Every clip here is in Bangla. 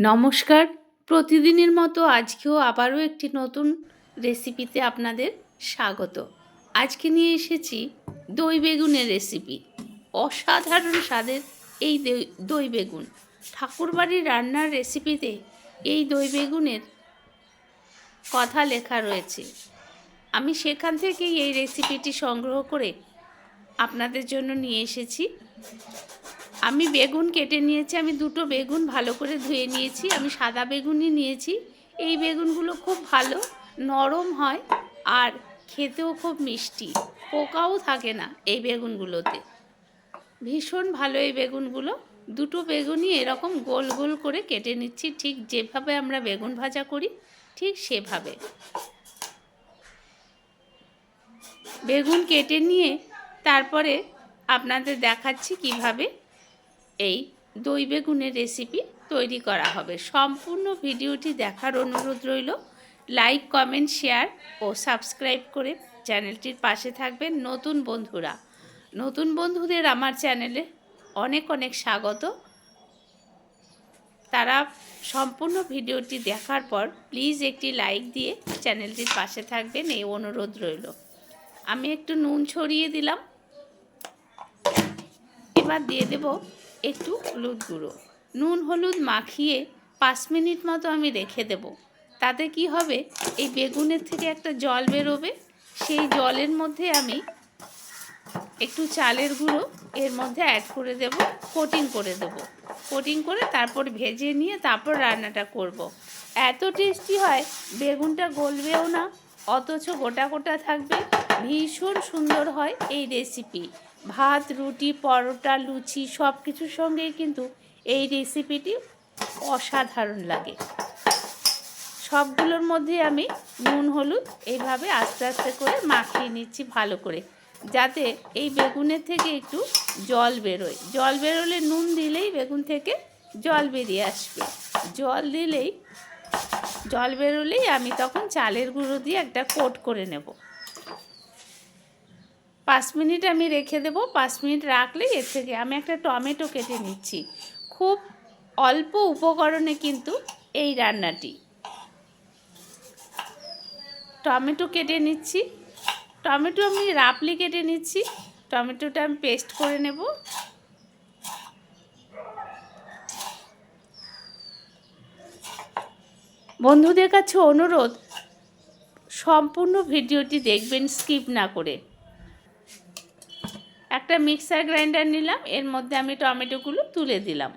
নমস্কার। প্রতিদিনের মতো আজকেও আবারও একটি নতুন রেসিপিতে আপনাদের স্বাগত। আজকে নিয়ে এসেছি দই বেগুনের রেসিপি। অসাধারণ স্বাদের এই দই- বেগুন। ঠাকুরবাড়ির রান্নার রেসিপিতে এই দই বেগুনের কথা লেখা রয়েছে। আমি সেখান থেকেই এই রেসিপিটি সংগ্রহ করে আপনাদের জন্য নিয়ে এসেছি। আমি বেগুন কেটে নিয়েছি, আমি দুটো বেগুন ভালো করে ধুয়ে নিয়েছি, আমি সাদা বেগুনই নিয়েছি। এই বেগুনগুলো খুব ভালো, নরম হয় আর খেতেও খুব মিষ্টি, পোকাও থাকে না এই বেগুনগুলোতে। ভীষণ ভালো এই বেগুনগুলো, দুটো বেগুনই এরকম গোল গোল করে কেটে নিচ্ছি, ঠিক যেভাবে আমরা বেগুন ভাজা করি, ঠিক সেভাবে। বেগুন কেটে নিয়ে তারপরে আপনাদের দেখাচ্ছি কীভাবে এই দই বেগুনের রেসিপি তৈরি করা হবে। সম্পূর্ণ ভিডিওটি দেখার অনুরোধ রইল। লাইক কমেন্ট শেয়ার ও সাবস্ক্রাইব করে চ্যানেলটির পাশে থাকবেন নতুন বন্ধুরা। নতুন বন্ধুদের আমার চ্যানেলে অনেক অনেক স্বাগত। তারা সম্পূর্ণ ভিডিওটি দেখার পর প্লিজ একটি লাইক দিয়ে চ্যানেলটির পাশে থাকবেন এই অনুরোধ রইল। আমি একটু নুন ছড়িয়ে দিলাম। এবার দিয়ে দেব একটু হলুদ গুঁড়ো। নুন হলুদ মাখিয়ে পাঁচ মিনিট মতো আমি রেখে দেব। তাতে কি হবে? এই বেগুনের থেকে একটা জল বেরোবে। সেই জলের মধ্যে আমি একটু চালের গুঁড়ো এর মধ্যে অ্যাড করে দেব কোটিং করে দেব। কোটিং করে তারপর ভেজে নিয়ে তারপর রান্নাটা করব। এত টেস্টি হয়, বেগুনটা গলবেও না, অথচ গোটা গোটা থাকবে। ভীষণ সুন্দর হয় এই রেসিপি ভাত, রুটি, পরোটা, লুচি সব কিছুর সঙ্গেই কিন্তু এই রেসিপিটি অসাধারণ লাগে। সবগুলোর মধ্যে আমি নুন, হলুদ এইভাবে আস্তে আস্তে করে মাখিয়ে নিচ্ছি ভালো করে, যাতে এই বেগুনের থেকে একটু জল বেরোয়। জল বেরোলে নুন দিলেই বেগুন থেকে জল বেরিয়ে আসবে। জল দিলেই, জল বেরোলেই আমি তখন চালের গুঁড়ো দিয়ে একটা কোট করে নেব। পাঁচ মিনিট আমি রেখে দেবো, পাঁচ মিনিট রাখলেই এর থেকে আমি একটা টমেটো কেটে নিচ্ছি। খুব অল্প উপকরণে কিন্তু এই রান্নাটি। টমেটো কেটে নিচ্ছি। টমেটো আমি রাপলি কেটে নিচ্ছি। টমেটোটা আমি পেস্ট করে নেব। বন্ধুদের কাছে অনুরোধ, সম্পূর্ণ ভিডিওটি দেখবেন, স্কিপ না করে। একটা মিক্সার গ্রাইন্ডার নিলাম, এর মধ্যে আমি টমেটোগুলো তুলে দিলাম।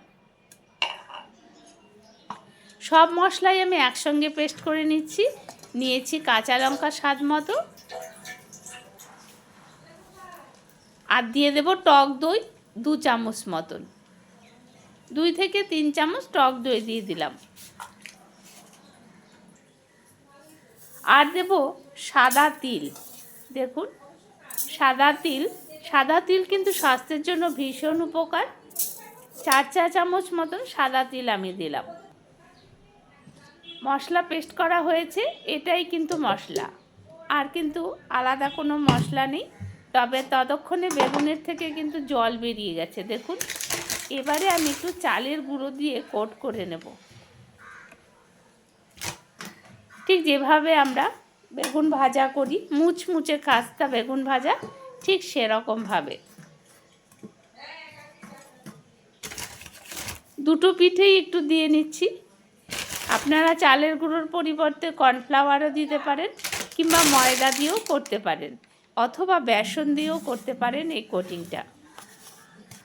সব মশলাই আমি একসঙ্গে পেস্ট করে নিচ্ছি, নিয়েছি কাঁচা লঙ্কা স্বাদ মতো। আর দিয়ে দেব টক দই দু চামচ মতন। দুই থেকে তিন চামচ টক দই দিয়ে দিলাম। আর দেব সাদা তিল। দেখুন, সাদা তিল সাদা তিল কিন্তু স্বাস্থ্যের জন্য ভীষণ উপকার। চার চা চামচ মতন সাদা তিল আমি দিলাম। মশলা পেস্ট করা হয়েছে, এটাই কিন্তু মশলা। আর কিন্তু আলাদা কোনো মশলা নেই, তবে ততক্ষণে বেগুনের থেকে কিন্তু জল বেরিয়ে গেছে। দেখুন, এবারে আমি একটু চালের গুঁড়ো দিয়ে কোট করে নেব। ঠিক যেভাবে আমরা বেগুন ভাজা করি, মুচমুচে খাস্তা বেগুন ভাজা ঠিক সেরকমভাবে দুটো পিঠেই একটু দিয়ে নিচ্ছি। আপনারা চালের গুঁড়োর পরিবর্তে কর্নফ্লাওয়ারও দিতে পারেন কিংবা ময়দা দিয়েও করতে পারেন অথবা বেসন দিয়েও করতে পারেন এই কোটিংটা।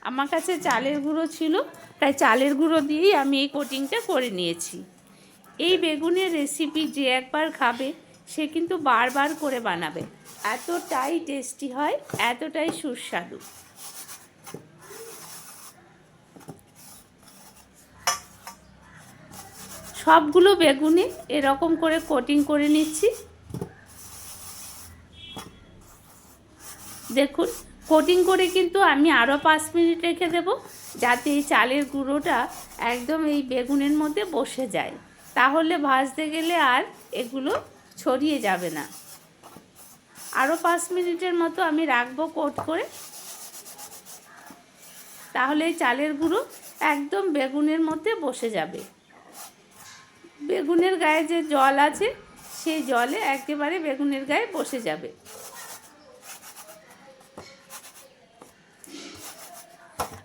আমার কাছে চালের গুঁড়ো ছিল, তাই চালের গুঁড়ো দিয়েই আমি এই কোটিংটা করে নিয়েছি। এই বেগুনের রেসিপি যে একবার খাবে সে কিন্তু বারবার করে বানাবে। এতটাই টেস্টি হয়, এতটাই সুস্বাদু। সবগুলো বেগুনে এরকম করে কোটিং করে নিচ্ছি। দেখুন, কোটিং করে কিন্তু আমি আরও পাঁচ মিনিট রেখে দেব, যাতে এই চালের গুঁড়োটা একদম এই বেগুনের মধ্যে বসে যায়। তাহলে ভাজতে গেলে আর এগুলো ছড়িয়ে যাবে না। আরও পাঁচ মিনিটের মতো আমি রাখব কোট করে। তাহলে এই চালের গুঁড়ো একদম বেগুনের মধ্যে বসে যাবে। বেগুনের গায়ে যে জল আছে, সেই জলে একেবারে বেগুনের গায়ে বসে যাবে।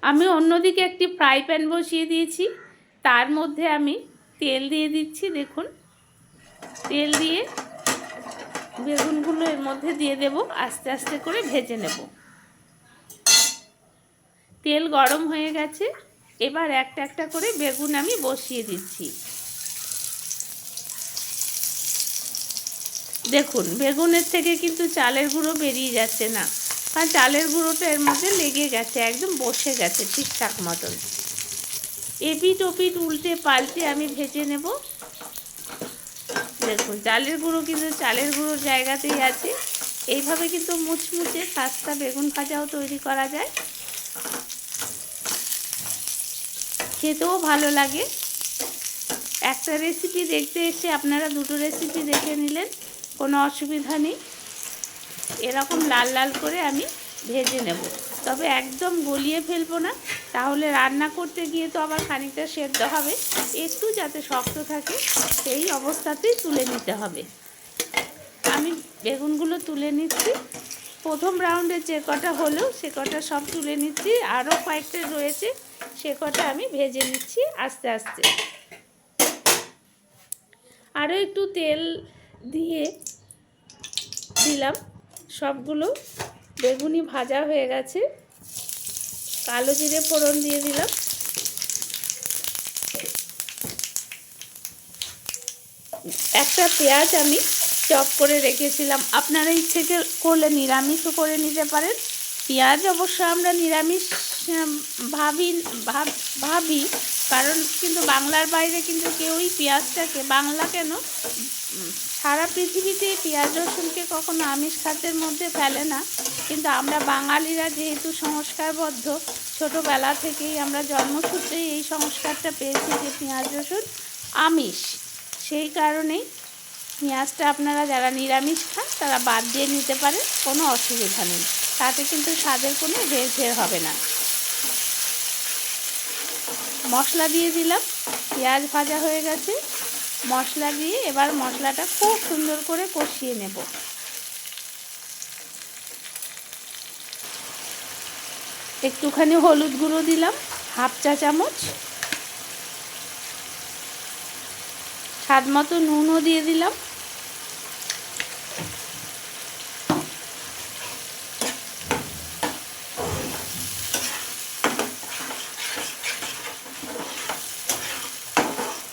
আমি অন্যদিকে একটি ফ্রাই প্যান বসিয়ে দিয়েছি। তার মধ্যে আমি তেল দিয়ে দিচ্ছি, দেখুন। তেল দিয়ে বেগুনগুলো এর মধ্যে দিয়ে দেব, আস্তে আস্তে করে ভেজে নেব। তেল গরম হয়ে গেছে, এবার একটা একটা করে বেগুন আমি বসিয়ে দিচ্ছি। দেখুন, বেগুনের থেকে কিন্তু চালের গুঁড়ো বেরিয়ে যাচ্ছে না কারণ চালের গুঁড়োটা এর মধ্যে লেগে গেছে, একদম বসে গেছে ঠিকঠাক মতন। এপিট ওপিট উল্টে পাল্টে আমি ভেজে নেব। দেখুন চালের গুঁড়ো কিন্তু চালের গুঁড়োর জায়গাতেই আছে। এইভাবে কিন্তু মুচমুচে খাস্তা বেগুন ভাজাও তৈরি করা যায়। খেতেও ভালো লাগে। একটা রেসিপি দেখতে এসে আপনারা দুটো রেসিপি দেখে নিলেন, কোনো অসুবিধা নেই। এরকম লাল লাল করে আমি ভেজে নেব। তবে একদম গলিয়ে ফেলব না। তাহলে রান্না করতে গিয়ে তো আবার খানিকটা সেদ্ধ হবে। একটু যাতে শক্ত থাকে, সেই অবস্থাতেই তুলে নিতে হবে। আমি বেগুনগুলো তুলে নিচ্ছি। প্রথম রাউন্ডে যে কটা হলো, সে কটা সব তুলে নিচ্ছি। আরও কয়েকটা রয়েছে, সে কটা আমি ভেজে নিচ্ছি আস্তে আস্তে। আরও একটু তেল দিয়ে দিলাম সবগুলো। বেগুনি ভাজা হয়ে গেছে। কালো জিরে ফোড়ন দিয়ে দিলাম। একটা পেঁয়াজ আমি চপ করে রেখেছিলাম। আপনারা ইচ্ছে করলে নিরামিষও করে নিতে পারেন। পেঁয়াজ অবশ্য আমরা নিরামিষ ভাবি ভাব- কারণ কিন্তু বাংলার বাইরে কিন্তু কেউই পেঁয়াজটাকে বাংলা কেন? সারা পৃথিবীতে পেঁয়াজ, রসুনকে কখনো আমিষ খাদ্যের মধ্যে ফেলে না। কিন্তু আমরা বাঙালিরা যেহেতু সংস্কারবদ্ধ, ছোটোবেলা থেকেই আমরা জন্মসূত্রেই এই সংস্কারটা পেয়েছি যে পেঁয়াজ, রসুন আমিষ। সেই কারণেই পেঁয়াজটা আপনারা যারা নিরামিষ খান, তারা বাদ দিয়ে নিতে পারেন, কোনো অসুবিধা নেই। তাতে কিন্তু স্বাদের কোনো হেরফের হবে না। মশলা দিয়ে দিলাম। পেঁয়াজ ভাজা হয়ে গেছে। মশলা দিয়ে এবার মশলাটা খুব সুন্দর করে কষিয়ে নেব। একটুখানি হলুদ গুঁড়ো দিলাম, হাফ চা চামচ। স্বাদ মতো নুনও দিয়ে দিলাম।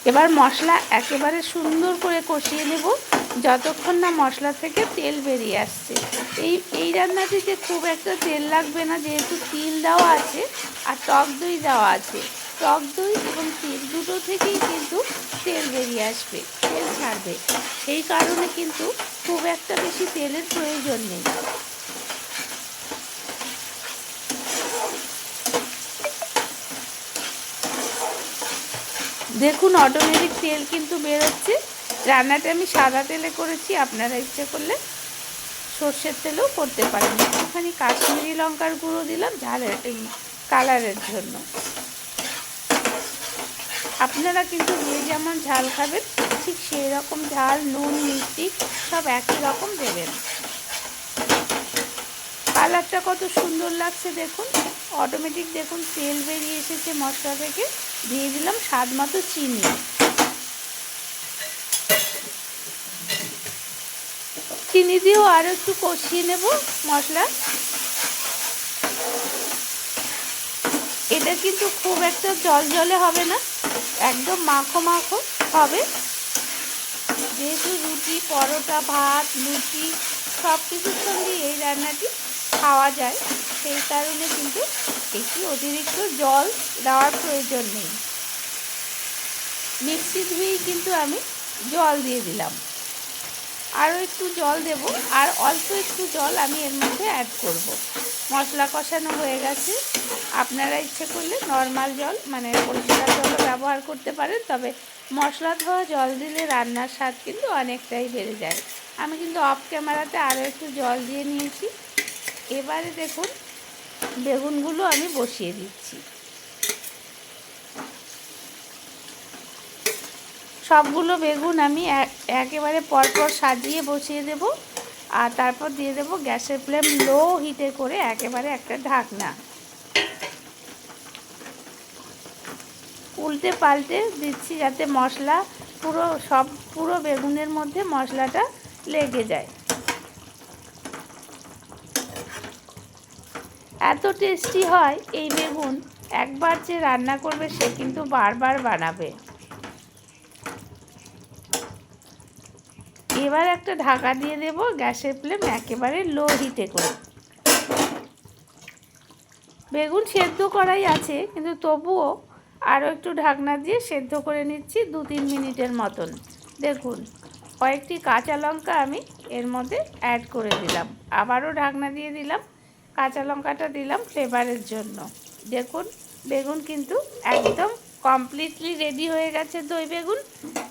এবার মশলা একেবারে সুন্দর করে কষিয়ে নেব। যতক্ষণ না মশলা থেকে তেল বেরিয়ে আসছে। এই এই রান্নাটিতে খুব একটা তেল লাগবে না, যেহেতু তিল দেওয়া আছে আর টক দই দেওয়া আছে। টক দই এবং তিল দুটো থেকেই কিন্তু তেল বেরিয়ে আসবে, তেল ছাড়বে। সেই কারণে কিন্তু খুব একটা বেশি তেলের প্রয়োজন নেই। দেখুন অটোমেটিক তেল কিন্তু বেরোচ্ছে। রান্নাটা আমি সাদা তেলে করেছি, আপনারা ইচ্ছে করলে সর্ষের তেলেও করতে পারেন। একটুখানি কাশ্মীরি লঙ্কার গুঁড়ো দিলাম ঝালের কালারের জন্য। আপনারা কিন্তু যে যেমন ঝাল খাবেন, ঠিক সেই রকম ঝাল, নুন, মিষ্টি সব একই রকম দেবেন। কালারটা কত সুন্দর লাগছে দেখুন। অটোমেটিক দেখুন, তেল বেরিয়ে এসেছে মশলা থেকে। দিয়ে দিলাম স্বাদ মতো চিনি। চিনি দিয়েও আরও একটু কষিয়ে নেব মশলা। এটা কিন্তু খুব একটা জল জলে হবে না, একদম মাখো মাখো হবে। যেহেতু রুটি, পরোটা, ভাত, লুচি সব কিছুর সঙ্গে এই রান্নাটি খাওয়া যায়, সেই কারণে কিন্তু একটু অতিরিক্ত জল দেওয়ার প্রয়োজন নেই। মিক্সি ধুয়েই কিন্তু আমি জল দিয়ে দিলাম। আরও একটু জল দেব, আর অল্প একটু জল আমি এর মধ্যে অ্যাড করব। মশলা কষানো হয়ে গেছে। আপনারা ইচ্ছে করলে নর্মাল জল মানে পরিষ্কার জলও ব্যবহার করতে পারেন, তবে মশলা ধোয়া জল দিলে রান্নার স্বাদ কিন্তু অনেকটাই বেড়ে যায়। আমি কিন্তু অফ ক্যামেরাতে আরও একটু জল দিয়ে নিয়েছি। এবারে দেখুন, বেগুনগুলো আমি বসিয়ে দিচ্ছি। সবগুলো বেগুন আমি এক- একেবারে পরপর সাজিয়ে বসিয়ে দেব, আর তারপর দিয়ে দেব গ্যাসের ফ্লেম লো হিটে করে একেবারে একটা ঢাকনা। উল্টে পাল্টে দিচ্ছি যাতে মশলা পুরো, সব পুরো বেগুনের মধ্যে মশলাটা লেগে যায়। এত টেস্টি হয়, এই বেগুন একবার যে রান্না করবে সে কিন্তু বারবার বানাবে। এবার একটা ঢাকা দিয়ে দেব গ্যাসের ফ্লেম একেবারে লো হিটে করে। বেগুন সেদ্ধ করাই আছে, কিন্তু তবুও আরও একটু ঢাকনা দিয়ে সেদ্ধ করে নিচ্ছি দু তিন মিনিটের মতন। দেখুন, কয়েকটি কাঁচা লঙ্কা আমি এর মধ্যে অ্যাড করে দিলাম। আবারও ঢাকনা দিয়ে দিলাম। কাঁচা লঙ্কাটা দিলাম ফ্লেভারের জন্য। দেখুন, বেগুন কিন্তু একদম কমপ্লিটলি রেডি হয়ে গেছে দই বেগুন।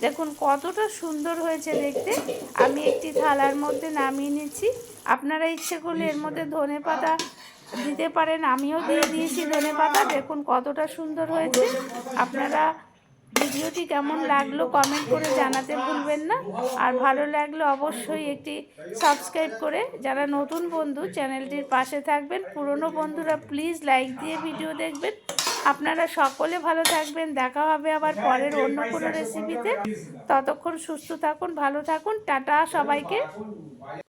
দেখুন, কতটা সুন্দর হয়েছে দেখতে। আমি একটি থালার মধ্যে নামিয়ে নিচ্ছি। আপনারা ইচ্ছে করলে এর মধ্যে ধনে পাতা দিতে পারেন। আমিও দিয়ে দিয়েছি ধনে পাতা। দেখুন, কতটা সুন্দর হয়েছে। আপনারা ভিডিওটি কেমন লাগল কমেন্ট করে জানাতে ভুলবেন না। আর ভালো লাগলে অবশ্যই একটি সাবস্ক্রাইব করে যারা নতুন বন্ধু চ্যানেলটির পাশে থাকবেন, পুরনো বন্ধুরা প্লিজ লাইক দিয়ে ভিডিও দেখবেন। আপনারা সকলে ভালো থাকবেন, দেখা হবে আবার পরের অন্য কোনো রেসিপিতে ততক্ষণ সুস্থ থাকুন, ভালো থাকুন, টাটা সবাইকে।